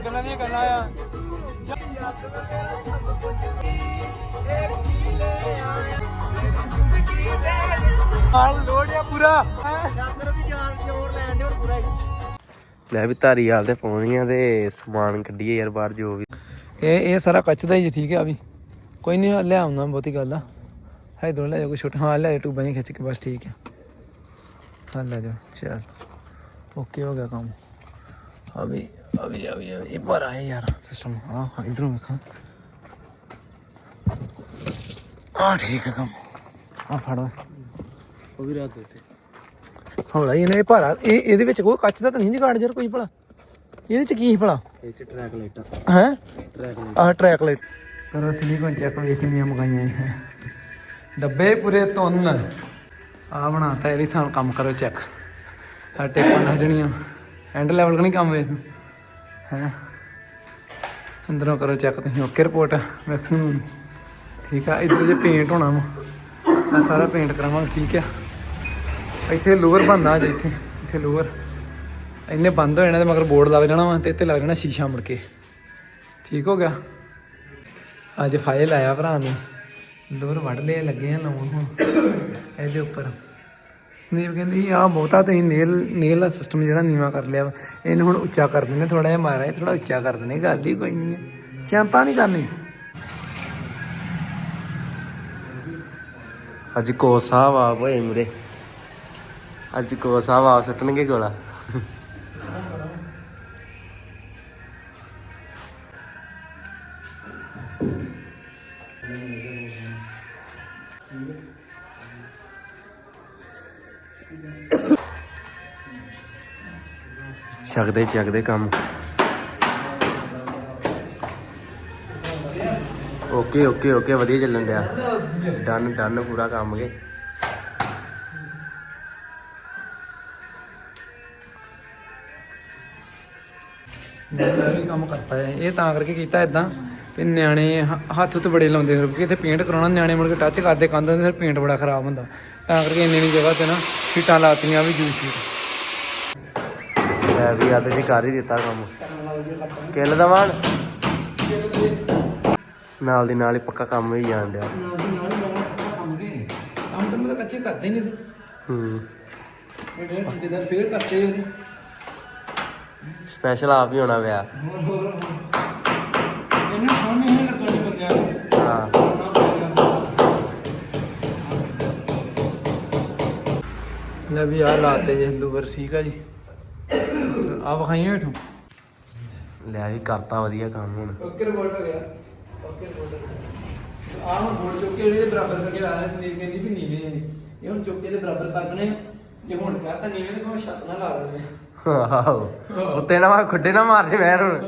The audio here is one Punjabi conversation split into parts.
ਘਰ ਗੱਲਾਂ ਦੀਆਂ ਗੱਲਾਂ ਆ। ਹਾਲ ਲੋੜਿਆ ਪੂਰਾ। ਲੈ ਵੀ ਧਾਰੀਵਾਲ ਤੇ ਪਹੁੰਚੀਆਂ ਤੇ ਸਮਾਨ ਕੱਢੀਏ ਯਾਰ ਬਾਹਰ ਜੋ ਵੀ। ਇਹ ਇਹ ਸਾਰਾ ਕੱਚ ਦਾ ਹੀ ਠੀਕ ਹੈ ਆ ਵੀ। ਕੋਈ ਨਹੀਂ ਲੈ ਆਉਂਦਾ ਬਹੁਤੀ ਗੱਲ ਆ। ਹੈ ਇਧਰੋਂ ਲੈ ਜਾ ਕੋਈ ਛੋਟਾ। ਹਾਂ ਲੈ ਜਾ ਟੂਬਾਂ ਹੀ ਖਿੱਚ ਕੇ ਬਸ ਠੀਕ ਹੈ ਹਾਂ ਲੈ ਜਾ ਚਲ। ਓਕੇ ਹੋ ਗਿਆ ਕੰਮ। ਅਭੀ ਅਭੀ ਅਭੀ ਅਭੀ। ਇਹ ਪਰ ਆਏ ਯਾਰ ਸਿਸਟਮ ਹਾਂ ਹਾਂ ਇਧਰੋਂ ਵੇਖਾਂ। ਆ ਠੀਕ ਹੈ ਕੰਮ। ਆ ਫੜੋ ਉਹ ਵੀ ਰਾਤ ਦਿੱਤੇ ਹੌਲਾ ਹੀ ਇਹਨੇ ਭਾਰਾ। ਇਹ ਇਹਦੇ ਵਿੱਚ ਕੋਈ ਕੱਚ ਦਾ ਤਾਂ ਨਹੀਂ ਜਗਾੜ ਯਾਰ ਕੋਈ ਭਲਾ? ਇਹਦੇ ਚ ਕੀ ਸੀ ਭਲਾ? ਇਹ ਚ ਟਰੈਕ ਲਾਈਟਾਂ ਹੈ? ਟਰੈਕ ਲਾਈਟ ਆਹ ਟਰੈਕ ਲਾਈਟ ਕਰੋ ਸਨੀ ਕੋਲ ਚੈੱਕ ਵੇਖ ਕਿੰਨੀਆਂ ਮਗਾਈਆਂ ਹੈ ਡੱਬੇ ਪੂਰੇ ਤੁੰਨ ਆ ਬਣਾਤਾ ਇਹਦੀ ਸਾਨ ਕੰਮ ਕਰੋ ਚੈੱਕ ਆ ਟੇਪਾਂ ਲੱਗ ਜਣੀਆਂ ਐਂਡ ਲੈਵਲ ਕਣੀ ਕੰਮ ਵੇਖ। ਹੈ? ਅੰਦਰੋਂ ਕਰੋ ਚੈੱਕ ਤੁਸੀਂ। ਓਕੇ ਰਿਪੋਰਟ ਮੈਕਸਿਮਮ ਠੀਕ ਆ? ਇੱਧਰ ਜੇ ਪੇਂਟ ਹੋਣਾ ਵਾ। ਆ ਸਾਰਾ ਪੇਂਟ ਕਰਾਵਾਂਗੇ ਠੀਕ ਆ? ਇੱਥੇ ਲੋਅਰ ਬੰਦਾ ਜੇ ਇੱਥੇ। ਇੱਥੇ ਲੋਅਰ ਇੰਨੇ ਬੰਦ ਹੋ ਜਾਣਾ ਤੇ ਮਗਰ ਬੋਰਡ ਲੱਗ ਜਾਣਾ ਵਾ ਤੇ ਇੱਥੇ ਲੱਗ ਜਾਣਾ ਸ਼ੀਸ਼ਾ ਮੁੜ ਕੇ। ਠੀਕ ਹੋ ਗਿਆ? ਅੱਜ ਫਾਈਲ ਆਇਆ ਭਰਾ ਨੇ। ਲੋਰ ਵੱਢ ਲਏ, ਲੱਗੇ ਆ ਲਾਉਣ ਹੁਣ। ਇਹਦੇ ਉੱਪਰ। ਸੰਦੀਪ ਕਹਿੰਦੀ ਆ ਬਹੁਤਾ ਤੁਸੀਂ ਨੇਲ ਨੇਲ ਦਾ ਸਿਸਟਮ ਜਿਹੜਾ ਨੀਵਾ ਕਰ ਲਿਆ ਵਾ। ਇਹਨੂੰ ਹੁਣ ਉੱਚਾ ਕਰ ਦਿੰਦੇ ਥੋੜਾ ਜਿਹਾ ਮਾਰਾ ਥੋੜਾ ਉੱਚਾ ਕਰ ਦਿੰਦੇ ਗੱਲ ਹੀ ਕੋਈ ਨਹੀਂ ਹੈ। ਸ਼ਾਂਤਾ ਨਹੀਂ ਕਰਨੀ? ਅੱਜ ਕੋ ਸਾਹਿਬ ਆ ਮੁਰੇ। ਅੱਜ ਕੋ ਸਾਹਿਬ ਆ ਸੁੱਟਣਗੇ ਗੋਲਾ। ਛਕਦੇ ਛਕਦੇ ਕੰਮ। ਓਕੇ ਓਕੇ ਓਕੇ ਵਧੀਆ ਚੱਲਣ ਡਿਆ। ਡਨ ਡਨ ਪੂਰਾ ਕੰਮ ਕੇ। ਵੀ ਕੰਮ ਕਰਤਾ ਹੈ। ਇਹ ਤਾਂ ਕਰਕੇ ਕੀਤਾ ਇਦਾਂ ਵੀ ਨਿਆਣੇ ਹੱਥ ਉੱਤੇ ਬੜੇ ਲਾਉਂਦੇ ਨੇ, ਕਿਉਂਕਿ ਪੇਂਟ ਕਰਾਉਣਾ, ਨਿਆਣੇ ਮੁੜ ਕੇ ਟੱਚ ਕਰਦੇ, ਕੰਧ ਫਿਰ ਪੇਂਟ ਬੜਾ ਖਰਾਬ ਹੁੰਦਾ। ਤਾਂ ਕਰਕੇ ਇੰਨੀ ਇੰਨੀ ਜਗ੍ਹਾ ਤੇ ਨਾ ਸ਼ੀਟਾਂ ਲਾਤੀਆਂ ਵੀ ਜੂਸ ਸ਼ੀਟ ਮੈਂ ਵੀ ਆਦੇ ਦੀ ਕਰ ਹੀ ਦਿੱਤਾ ਕੰਮ। ਕਿੱਲ ਦਾ ਵਾਣ ਨਾਲ ਦੀ ਨਾਲ ਹੀ ਪੱਕਾ ਕੰਮ ਹੀ ਜਾਣ ਡਿਆ। ਨਾਲ ਦੀ ਨਾਲ ਹੀ ਕੰਮ ਦੇ ਕੰਮ ਤਾਂ ਮੈਂ ਤਾਂ ਕੱਚੇ ਕਰਦੇ ਹੀ। ਨਹੀਂ ਹੂੰ ਜਿਹੜੇ ਠੇਕੇਦਾਰ ਫੇਰ ਕਰਤੇ ਇਹਦੇ ਸਪੈਸ਼ਲ ਆਪ ਹੀ ਹੋਣਾ ਪਿਆ ਇਹਨੂੰ ਸਾਹਮਣੇ ਹੀ ਲੱਗਣ ਦੇ ਬੰਦਿਆਂ ਨੂੰ ਹਾਂ ਲੈ ਵੀ ਆ ਲਾਤੇ ਜੇ ਲੂਵਰ ਠੀਕ ਆ ਜੀ। ਆ ਵਿਖਾਈਆਂ ਹੇਠੋਂ ਲੈ ਵੀ ਕਰਤਾ ਵਧੀਆ ਕੰਮ ਹੁਣ। ਓਕੇ ਰਿਪੋਰਟ ਹੋ ਗਿਆ। ਓਕੇ ਰਿਪੋਰਟ ਆਹ ਹੁਣ ਬੋਰਡ ਚੁੱਕ ਕੇ ਇਹਦੇ ਬਰਾਬਰ ਕਰਕੇ ਲਾ ਰਹੇ ਸੰਦੀਪ ਕਹਿੰਦੀ ਵੀ ਨੀਵੇਂ ਆ ਇਹ। ਹੁਣ ਚੁੱਕ ਕੇ ਇਹਦੇ ਬਰਾਬਰ ਕਰਨੇ ਆ। ਜੇ ਹੁਣ ਨੀਵੇਂ ਤੇ ਕੋਈ ਛੱਤ ਨਾ ਲਾ ਦੇਣੇ ਆਹੋ। ਉੱਤੇ ਨਾ ਮੈਂ ਖੁੱਡੇ ਨਾ ਮਾਰੇ ਮੈਂ ਹੁਣ।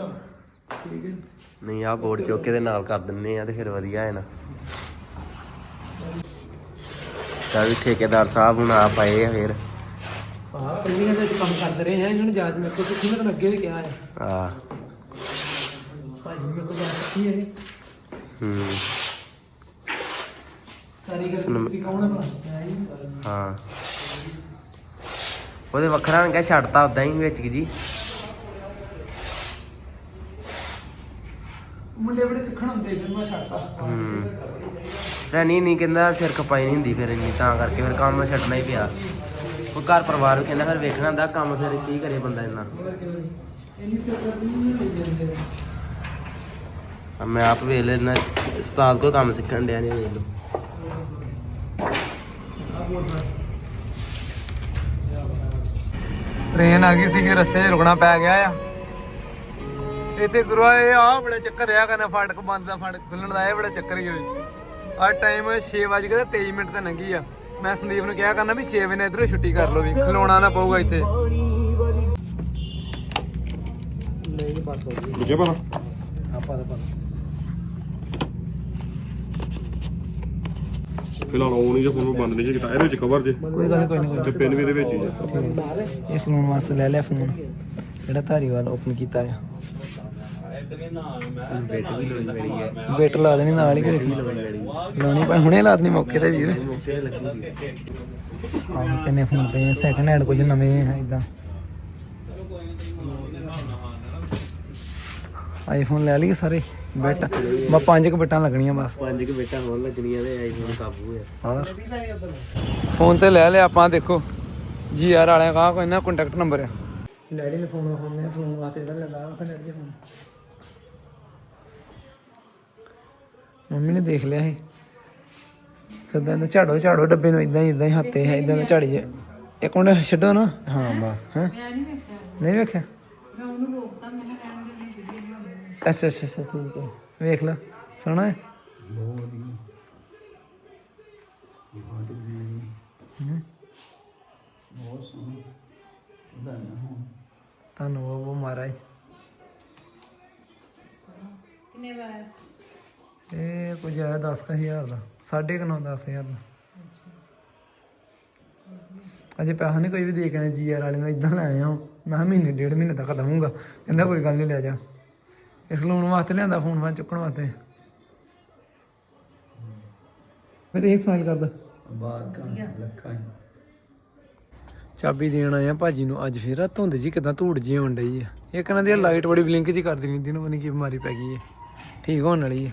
ਠੀਕ ਹੈ ਨਹੀਂ ਆ ਬੋਰਡ ਚੁੱਕ ਕੇ ਦੇ ਨਾਲ ਕਰ ਦਿੰਨੇ ਆ ਤੇ ਫਿਰ ਵਧੀਆ ਹੈ ਨਾ। ਚਾ ਵੀ ਠੇਕੇਦਾਰ ਸਾਹਿਬ ਹੁਣ ਆ ਪਏ ਆ ਫਿਰ। ਆਹ ਪਹਿਲੀਆਂ ਤੇ ਕੰਮ ਕਰਦੇ ਰਹੇ ਆ ਇਹਨਾਂ ਨੇ ਜਾਜ ਮੇਰੇ ਕੋਲ ਸਿੱਖੀ ਮੈਂ ਤੁਹਾਨੂੰ ਅੱਗੇ ਵੀ ਕਿਹਾ ਹੈ ਆ ਭਾਜੀ ਮੇਰੇ ਕੋਲ ਜਾਜ ਸਿੱਖੀ ਹੈ। ਹੂੰ ਕਾਰੀਗਰ ਸਨਮ- ਤੁਸੀਂ ਕੌਣ ਹੈ ਭਲਾ ਮੈਂ ਹੀ ਹਾਂ। ਹਾਂ। ਉਹਦੇ ਵੱਖਰਾ ਨੇ ਕਿਹਾ ਛੱਡਤਾ ਉਦਾਂ ਹੀ ਵਿੱਚ ਜੀ। ਮੁੰਡੇ ਬੜੇ ਸਿੱਖਣ ਹੁੰਦੇ ਫਿਰ ਮੈਂ ਛੱਡਤਾ। ਹੂੰ। ਰਣੀ ਨਹੀਂ ਕਹਿੰਦਾ ਸਿਰ ਖਪਾਈ ਨਹੀਂ ਹੁੰਦੀ ਫਿਰ ਇੰਨੀ, ਤਾਂ ਕਰਕੇ ਫਿਰ ਕੰਮ ਛੱਡਣਾ ਹੀ ਪਿਆ। ਉਹ ਘਰ ਪਰਿਵਾਰ ਵੀ ਕਹਿੰਦਾ ਫਿਰ ਵੇਖਣਾ ਹੁੰਦਾ ਕੰਮ ਫਿਰ ਕੀ ਕਰੇ ਬੰਦਾ ਇੰਨਾ। ਆ ਮੈਂ ਆਪ ਵੇਖ ਲੈਣਾ ਉਸਤਾਦ ਕੋਲ ਕੰਮ ਸਿੱਖਣ ਡਿਆ ਨਹੀਂ, ਵੇਖ ਲਓ। ਟ੍ਰੇਨ ਆ ਗਈ ਸੀ ਕਿ ਰਸਤੇ 'ਚ ਰੁਕਣਾ ਪੈ ਗਿਆ ਆ। ਇੱਥੇ ਗੁਰੂਆ, ਇਹ ਆ ਬੜੇ ਚੱਕਰ ਰਿਹਾ ਕਰਨਾ ਫਾਟਕ ਬੰਦ ਦਾ ਫਾਟਕ ਖੁੱਲਣ ਦਾ, ਇਹ ਬੜਾ ਚੱਕਰ ਹੀ ਹੋਈ ਆ ਟਾਈਮ 6:23 ਮਿੰਟ ਤੇ ਲੰਘੀ ਆ। ਮੈਂ ਸੰਦੀਪ ਨੂੰ ਕਿਹਾ ਕਰਨਾ ਵੀ 6 ਵਜੇ ਇਧਰੋਂ ਛੁੱਟੀ ਕਰ ਲਓ ਵੀ ਖਲੋਣਾ ਨਾ ਪਊਗਾ ਇੱਥੇ। ਦੂਜੇ ਪਾਣਾ ਆਪਾਂ ਤਾਂ ਫਿਲਹਾਲ ਉਹ ਨਹੀਂ ਜੇ ਫੋਨ ਬੰਦ ਨਹੀਂ ਜੇ ਕੀਤਾ। ਇਹਦੇ ਵਿੱਚ ਕਵਰ ਜੇ। ਕੋਈ ਗੱਲ ਕੋਈ ਨਹੀਂ ਤੇ ਪਿੰਨ ਵੀ ਇਹਦੇ ਵਿੱਚ ਹੀ ਜੇ ਇਸ ਲੋਨ ਵਾਸਤੇ ਲੈ ਲਿਆ ਫੋਨ ਜਿਹੜਾ ਧਾਰੀਵਾਲ ਓਪਨ ਕੀਤਾ ਆ। ਬੇਟ ਵੀ ਲੋਈ ਮੇਰੀ ਹੈ। ਬੇਟ ਲਾ ਦੇਣੀ ਨਾਲ ਹੀ ਘਰੇ ਲਾਉਣੀ ਪਰ ਹੁਣੇ ਲਾ ਦੇਣੀ ਮੌਕੇ ਤੇ ਵੀਰ। ਆਹ ਕਿੰਨੇ ਫੋਨ ਪਏ ਸੈਕੰਡ ਹੈਂਡ ਕੁਝ ਨਵੇਂ ਆ ਇਦਾਂ ਆਈਫੋਨ ਲੈ ਲਈਏ ਸਾਰੇ ਬੈਟ ਮੈਂ ਪੰਜ ਕੁ ਬਟਾਂ ਲੱਗਣੀਆਂ ਬਸ। ਪੰਜ ਕਿ ਬੇਟਾ ਹੋਰ ਲੱਗਣੀਆਂ ਤੇ ਆਈਫੋਨ ਕਾਬੂ ਹੈ। ਹੋਰ ਫੋਨ ਤੇ ਲੈ ਲਿਆ ਆਪਾਂ ਦੇਖੋ। ਜੀ ਆਰ ਵਾਲਿਆਂ ਕਾ ਕੋਈ ਨਾ ਕੰਟੈਕਟ ਨੰਬਰ ਆ। ਡੈਡੀ ਨੇ ਫੋਨ ਫੋਨ ਸਲੂਨ ਵਾਸਤੇ ਜਿਹੜਾ ਲੈਂਦਾ ਉਹ ਡੈਡੀ ਦੇ ਫੋਨ ਮੰਮੀ ਨੇ ਦੇਖ ਲਿਆ ਸੀ। ਸਦਾ ਨਾ ਝਾੜੋ ਝਾੜੋ ਡੱਬੇ ਨੂੰ ਇਦਾਂ ਹੀ ਇਦਾਂ ਹੀ ਹੱਥੇ ਹੈ ਇਦਾਂ ਝਾੜੀ ਜੇ ਇੱਕ ਮਿੰਟ ਛੱਡੋ ਨਾ। ਹਾਂ ਬਸ ਹੈ? ਨਹੀਂ ਵੇਖਿਆ? ਅੱਛਾ ਅੱਛਾ ਅੱਛਾ, ਠੀਕ ਹੈ। ਵੇਖ ਲੈ ਸੋਹਣਾ ਹੈ? ਤੁਹਾਨੂੰ ਉਹ ਉਹ ਮਾਰਾ ਕੁਝ ਆਇਆ 10000 ਦਾ 9.5 10000 ਦਾ। ਅਜੇ ਪੈਸਾ ਨਹੀਂ ਕੋਈ ਵੀ ਦੇ ਕੇ ਆਇਆ ਜੀਆਰ ਵਾਲੇ ਨੂੰ ਇਦਾਂ ਲੈ ਆਇਆ। ਹਾਂ। ਮੈਂ ਕਿਹਾ ਮਹੀਨੇ ਡੇਢ ਮਹੀਨੇ ਤੱਕ ਦਵਾਂਗਾ ਕਹਿੰਦਾ ਕੋਈ ਗੱਲ ਨਹੀਂ ਲੈ ਜਾ। ਇਸ ਲੋਨ ਵਾਸਤੇ ਲਿਆਂਦਾ ਫੋਨ ਫਾਨ ਚੁੱਕਣ ਵਾਸਤੇ। ਮੈਂ ਤੇ ਇੱਕ ਸਵਾਲ ਕਰਦਾ। ਬਾਤ ਲੱਖਾਂ ਚਾਬੀ ਦੇਣ ਆਇਆ ਭਾਜੀ ਨੂੰ ਅੱਜ ਫੇਰ। ਧੁੰਦ ਜੀ ਕਿਦਾਂ ਧੂੜ ਜੀ ਹੋਣ ਡਈ ਆ। ਇਹ ਕਹਿੰਦਾ ਦੀ ਲਾਈਟ ਬੜੀ ਬਲਿੰਕ ਜੀ ਕਰਦੀ ਰਹਿੰਦੀ ਨੂੰ ਪਤਾ ਕੀ ਬਿਮਾਰੀ ਪੈ ਗਈ ਹੈ ਠੀਕ ਹੋਣ ਵਾਲੀ ਹੈ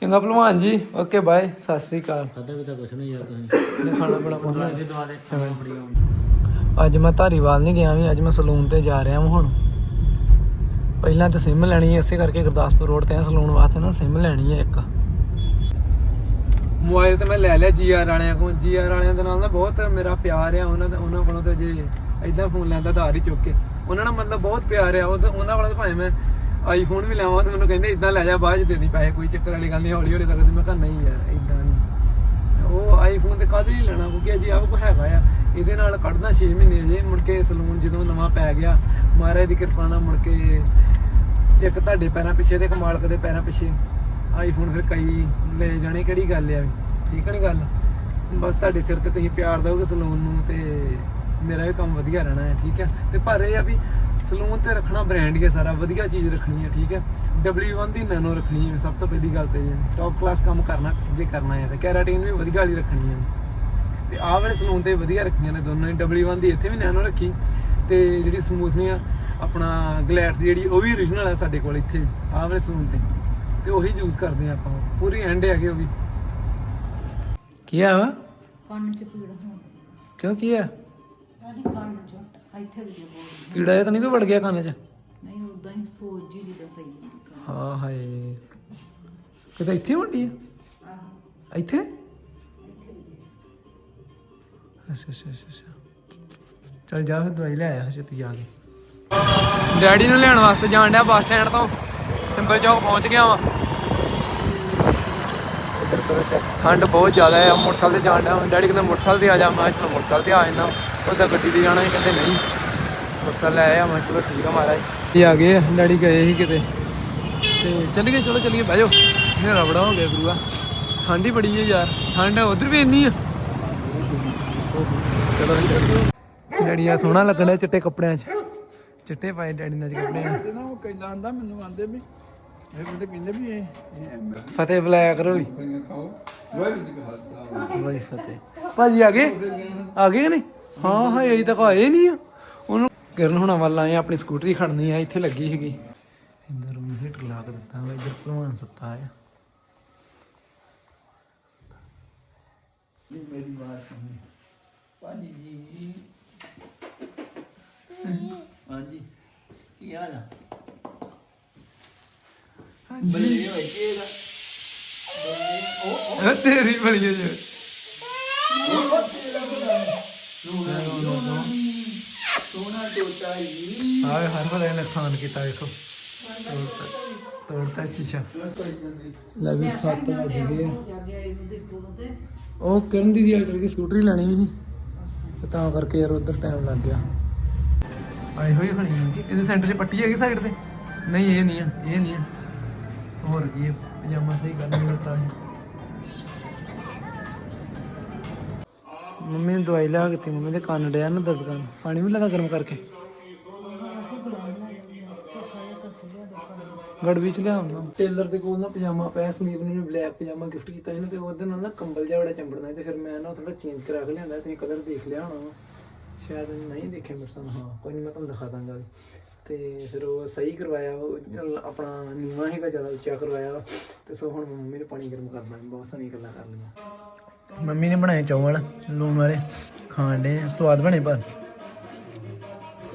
ਚੰਗਾ ਭਲਵਾਨ ਜੀ ਓਕੇ ਬਾਏ ਸਤਿ ਸ੍ਰੀ ਅਕਾਲ। ਖਾਦਾ ਵੀ ਤਾਂ ਕੁਛ ਨਹੀਂ ਯਾਰ ਤੁਸੀਂ। ਨੇ ਖਾਣਾ ਬੜਾ ਪਾਉਣਾ ਅੱਜ ਦਵਾ ਦੇ ਅੱਜ ਮੈਂ ਧਾਰੀਵਾਲ ਨਹੀਂ ਗਿਆ ਵੀ ਅੱਜ ਮੈਂ ਸਲੂਨ ਤੇ ਜਾ ਰਿਹਾ ਹਾਂ ਹੁਣ। ਪਹਿਲਾਂ ਤਾਂ ਸਿਮ ਲੈਣੀ ਹੈ ਇਸੇ ਕਰਕੇ ਗੁਰਦਾਸਪੁਰ ਰੋਡ ਤੇ ਆ ਸਲੂਨ ਵਾਸਤੇ ਨਾ ਸਿਮ ਲੈਣੀ ਹੈ ਇੱਕ। ਮੋਬਾਈਲ ਤੇ ਮੈਂ ਲੈ ਲਿਆ ਜੀਆਰ ਵਾਲਿਆਂ ਕੋਲ। ਜੀਆਰ ਵਾਲਿਆਂ ਦੇ ਨਾਲ ਨਾ ਬਹੁਤ ਮੇਰਾ ਪਿਆਰ ਆ ਉਹਨਾਂ ਦਾ ਉਹਨਾਂ ਕੋਲੋਂ ਤੇ ਜੇ ਐਦਾਂ ਫੋਨ ਲੈਂਦਾ ਆਧਾਰ ਹੀ ਚੁੱਕ ਕੇ। ਉਹਨਾਂ ਨਾਲ ਮਤਲਬ ਬਹੁਤ ਪਿਆਰ ਆ ਉਹਨਾਂ ਕੋਲੋਂ ਤਾਂ ਭਾਵੇਂ ਮੈਂ ਆਈਫੋਨ ਵੀ ਲੈਵਾਂ ਤੇ ਮੈਨੂੰ ਕਹਿੰਦੇ ਇਦਾਂ ਲੈ ਜਾ, ਬਾਅਦ ਚ ਦੇ ਦੀ ਪੈਸੇ, ਕੋਈ ਚੱਕਰ ਵਾਲੀ ਗੱਲ ਨਹੀਂ ਹੌਲੀ ਹੌਲੀ ਕਰਦੇ ਮੈਂ ਕਿਹਾ ਨਹੀਂ ਯਾਰ ਇਦਾਂ ਨਹੀਂ ਉਹ ਆਈਫੋਨ ਤੇ ਕਾਹਦੇ ਲਈ ਲੈਣਾ, ਕਿਉਂਕਿ ਅਜੇ ਆਪ ਕੋ ਹੈਗਾ ਆ, ਇਹਦੇ ਨਾਲ ਕੱਢਣਾ 6 ਮਹੀਨੇ ਜੇ, ਮੁੜ ਕੇ ਸਲੂਨ ਜਦੋਂ ਨਵਾਂ ਪੈ ਗਿਆ, ਮਹਾਰਾਜ ਦੀ ਕਿਰਪਾ ਨਾਲ ਮੁੜ ਕੇ ਇੱਕ ਤੁਹਾਡੇ ਪੈਰਾਂ ਪਿੱਛੇ ਤੇ ਇੱਕ ਮਾਲਕ ਦੇ ਪੈਰਾਂ ਪਿੱਛੇ ਆਈਫੋਨ ਫਿਰ ਕਈ ਲੈ ਜਾਣੇ, ਕਿਹੜੀ ਗੱਲ ਆ? ਵੀ ਠੀਕ ਨਹੀਂ ਗੱਲ? ਬਸ ਤੁਹਾਡੇ ਸਿਰ ਤੇ ਤੁਸੀਂ ਪਿਆਰ ਦਿਓਗੇ ਸਲੂਨ ਨੂੰ ਤੇ ਮੇਰਾ ਵੀ ਕੰਮ ਵਧੀਆ ਰਹਿਣਾ ਹੈ, ਠੀਕ ਹੈ? ਤੇ ਪਰ ਇਹ ਆ ਵੀ ਸਲੂਨ ਤੇ ਰੱਖਣਾ ਬ੍ਰਾਂਡ ਹੀ ਹੈ ਸਾਰਾ ਵਧੀਆ ਚੀਜ਼ ਰੱਖਣੀ ਹੈ ਠੀਕ ਹੈ W1 ਦੀ ਨੈਨੋ ਰੱਖਣੀ ਹੈ ਸਭ ਤੋਂ ਪਹਿਲੀ ਗੱਲ ਤੇ ਟੌਪ ਕਲਾਸ ਕੰਮ ਕਰਨਾ ਜੇ ਕਰਨਾ ਹੈ ਤੇ। ਕੈਰਾਟਿਨ ਵੀ ਵਧੀਆ ਵਾਲੀ ਰੱਖਣੀ ਹੈ ਤੇ ਆਹ ਵਾਲੇ ਸਲੂਨ ਤੇ ਵਧੀਆ ਰੱਖੀਆਂ ਨੇ ਦੋਨੋਂ ਹੀ। W1 ਦੀ ਇੱਥੇ ਵੀ ਨੈਨੋ ਰੱਖੀ। ਤੇ ਜਿਹੜੀ ਸਮੂਥਨਿੰਗ ਆ ਆਪਣਾ ਗਲੈਟ ਦੀ ਜਿਹੜੀ ਉਹ ਵੀ origignal ਹੈ ਸਾਡੇ ਕੋਲ ਇੱਥੇ। ਆਹ ਵਾਲੇ ਸਲੂਨ ਤੇ। ਤੇ ਉਹੀ ਯੂਜ਼ ਕਰਦੇ ਆ ਆਪਾਂ। ਪੂਰੀ ਐਂਡ ਹੈਗੇ ਉਹ ਵੀ। ਕੀ ਆ ਵਾ? ਕੰਨ ਚ ਪੀੜ ਹੋਣ। ਕਿਉਂ ਕੀ ਆ? ਸਾਡੀ ਕੰਨ ਚ ਇੱਥੇ ਕਿਤੇ ਬੋਲ ਕੀੜਾ ਇਹ ਤਾਂ ਨਹੀਂ ਕੋਈ ਵੜ ਗਿਆ ਕੰਨ 'ਚ? ਨਹੀਂ ਉਦਾਂ ਹੀ ਸੋਜ ਜੀ ਜਿੱਦਾਂ ਪਈ ਹੁੰਦੀ। ਹਾਂ ਹਾਏ। ਕਿਤੇ ਇੱਥੇ ਵੱਡੀ ਆ? ਇੱਥੇ? ਅੱਛਾ ਅੱਛਾ ਅੱਛਾ ਅੱਛਾ। ਚਲ ਜਾ ਫਿਰ ਦਵਾਈ ਲੈ ਆਇਆ ਛੇਤੀ ਜਾ ਕੇ। ਡੈਡੀ ਨੂੰ ਲੈਣ ਵਾਸਤੇ ਜਾਣ ਡਿਆ ਬੱਸ ਸਟੈਂਡ ਤੋਂ। ਸਿੰਬਲ ਚੌਕ ਪਹੁੰਚ ਗਿਆ ਵਾਂ। ਠੰਡ ਬਹੁਤ ਜ਼ਿਆਦਾ ਹੈ ਮੋਟਰਸਾਈਕਲ ਤੇ ਜਾਣ ਡਿਆ ਵਾਂ। ਡੈਡੀ ਕਹਿੰਦਾ ਮੋਟਰਸਾਈਕਲ ਤੇ ਆ ਜਾ ਮੈਂ ਕਿਹਾ ਚਲੋ ਮੋਟਰਸਾਈਕਲ ਤੇ ਆ ਜਾਂਦਾ ਉਹਦਾ ਗੱਡੀ ਤੇ ਜਾਣਾ ਸੀ ਕਹਿੰਦੇ ਨਹੀਂ। ਮੋਟਰਸਾਈਕਲ ਲੈ ਆਇਆ ਮੈਂ ਚਲੋ ਠੀਕ ਆ ਮਹਾਰਾਜ। ਇਹ ਆ ਗਏ ਡੈਡੀ ਗਏ ਸੀ ਕਿਤੇ। ਤੇ ਚੱਲੀਏ ਚਲੋ ਚੱਲੀਏ ਬਹਿ ਜਾਓ। ਹਨੇਰਾ ਬੜਾ ਹੋ ਗਿਆ ਗੁਰੂਆ ਠੰਡ ਹੀ ਬੜੀ ਹੈ ਯਾਰ ਠੰਡ ਉਧਰ ਵੀ ਇੰਨੀ ਆ। ਚਲੋ ਡੈਡੀ ਆ ਸੋਹਣਾ ਲੱਗਣਾ ਚਿੱਟੇ ਕੱਪੜਿਆਂ 'ਚ। ਚਿੱਟੇ ਪਾਏ ਡੈਡੀ ਨੇ ਅੱਜ ਕੱਪੜਿਆਂ 'ਚ ਉਹ ਕਹਿੰਦਾ ਆਂਦਾ ਮੈਨੂੰ ਆਂਦੇ ਵੀ ਇਹ ਬੰਦੇ ਕਹਿੰਦੇ ਵੀ ਇਹ ਫਤਿਹ ਬੁਲਾਇਆ ਕਰੋ ਵੀ ਵਾਹਿ ਫਤਿਹ। ਭਾਜੀ ਆ ਗਏ? ਆ ਗਏ ਕਿ ਨਹੀਂ? ਹਾਂ ਹਾਂ ਅਜੇ ਤੱਕ ਆਏ ਨਹੀਂ ਆ। ਉਹਨੂੰ ਕਿਰਨ ਹੁਣਾਂ ਵੱਲ ਆਏ ਆ, ਆਪਣੀ ਸਕੂਟਰੀ ਖੜਨੀ ਆ ਇੱਥੇ ਲੱਗੀ ਸੀਗੀ। ਇੰਦਰ ਰੂਮ ਹੀਟਰ ਲਾ ਕੇ ਦਿੱਤਾ ਵਾ ਇੱਧਰ ਭਲਵਾਨ ਸੁੱਤਾ ਆ। ਮੇਰੀ ਬਾਤ ਸੁਣੀ ਭਾਜੀ ਜੀ। ਹਾਂਜੀ। ਕੀ ਹਾਲ ਆ? ਬੱਲੇ ਹੋਈ ਕੀ ਦਾ ਇਹ ਤੇਰੀ ਬੜੀ ਜੀ ਸੋਨਾ ਟੋਟਾ ਆਏ ਹਰ ਵਾਰ ਇਹ ਨੁਕਸਾਨ ਕੀਤਾ, ਵੇਖੋ। ਤੋੜਤਾ ਤੋੜਤਾ ਸ਼ੀਸ਼ਾ। ਲੈ ਵੀ 7 ਵਜ ਗਏ ਆ। ਉਹ ਕਰਨ ਦੀ ਦੀ ਚਲ ਸਕੂਟਰੀ ਲੈਣੀ ਨਹੀਂ ਸੀ। ਤਾਂ ਕਰਕੇ ਯਾਰ ਉਧਰ ਟਾਈਮ ਲੱਗ ਗਿਆ। ਆਏ ਹੋਈ ਹਣੀ ਇਹਦੇ ਸੈਂਟਰ 'ਚ ਪੱਟੀ ਹੈਗੀ ਸਾਈਡ ਤੇ? ਨਹੀਂ, ਇਹ ਨਹੀਂ ਆ, ਇਹ ਨਹੀਂ ਆ। ਹੋਰ ਕੀ ਹੈ ਪਜਾਮਾ ਸਹੀ ਕਰਨਾ ਨਹੀਂ ਦਿੱਤਾ ਸੀ ਮੰਮੀ ਨੇ ਦਵਾਈ ਲਿਆ ਕੇ ਦਿੱਤੀ, ਮੰਮੀ ਦੇ ਕੰਨ ਡਿਆ ਨਾ ਦਰਦ ਕਰਨ। ਪਾਣੀ ਵੀ ਲਾਦਾ ਗਰਮ ਕਰਕੇ? ਗੜਵੀ ਚ ਲਿਆਉਣਾ ਟੇਲਰ ਦੇ ਕੋਲ ਨਾ ਪਜਾਮਾ ਪਿਆ, ਸੰਦੀਪ ਨੇ ਬਲੈਕ ਪਜਾਮਾ ਗਿਫਟ ਕੀਤਾ ਸੀ ਨਾ, ਤੇ ਉਹਦੇ ਨਾਲ ਨਾ ਕੰਬਲ ਜਿਹਾ ਬੜਾ ਚੰਬੜਨਾ ਤੇ ਫਿਰ ਮੈਂ ਨਾ ਥੋੜਾ ਚੇਂਜ ਕਰਾ ਕੇ ਲਿਆਂਦਾ, ਤੁਸੀਂ ਕਲਰ ਦੇਖ ਲਿਆ ਹੋਣਾ ਸ਼ਾਇਦ ਨਹੀਂ ਦੇਖਿਆ ਮੇਰੇ ਸਾਹਮਣੇ, ਹਾਂ, ਕੋਈ ਨਹੀਂ ਮੈਂ ਤੁਹਾਨੂੰ ਦਿਖਾ ਦਾਂਗਾ ਵੀ। ਤੇ ਫਿਰ ਉਹ ਸਹੀ ਕਰਵਾਇਆ, ਉਹ ਆਪਣਾ ਨੀਵਾ ਹੈਗਾ ਜ਼ਿਆਦਾ ਉੱਚਾ ਕਰਵਾਇਆ। ਤੇ ਸੋ ਹੁਣ ਮੰਮੀ ਨੇ ਪਾਣੀ ਗਰਮ ਕਰਨਾ ਬਹੁਤ ਸਾਰੀਆਂ ਗੱਲਾਂ ਕਰ ਲਈਆਂ। ਮੰਮੀ ਨੇ ਬਣਾਏ ਚੌਲ ਲੂਣ ਵਾਲੇ ਖਾਣ ਦੇ ਸਵਾਦ ਬਣੇ ਪਰ।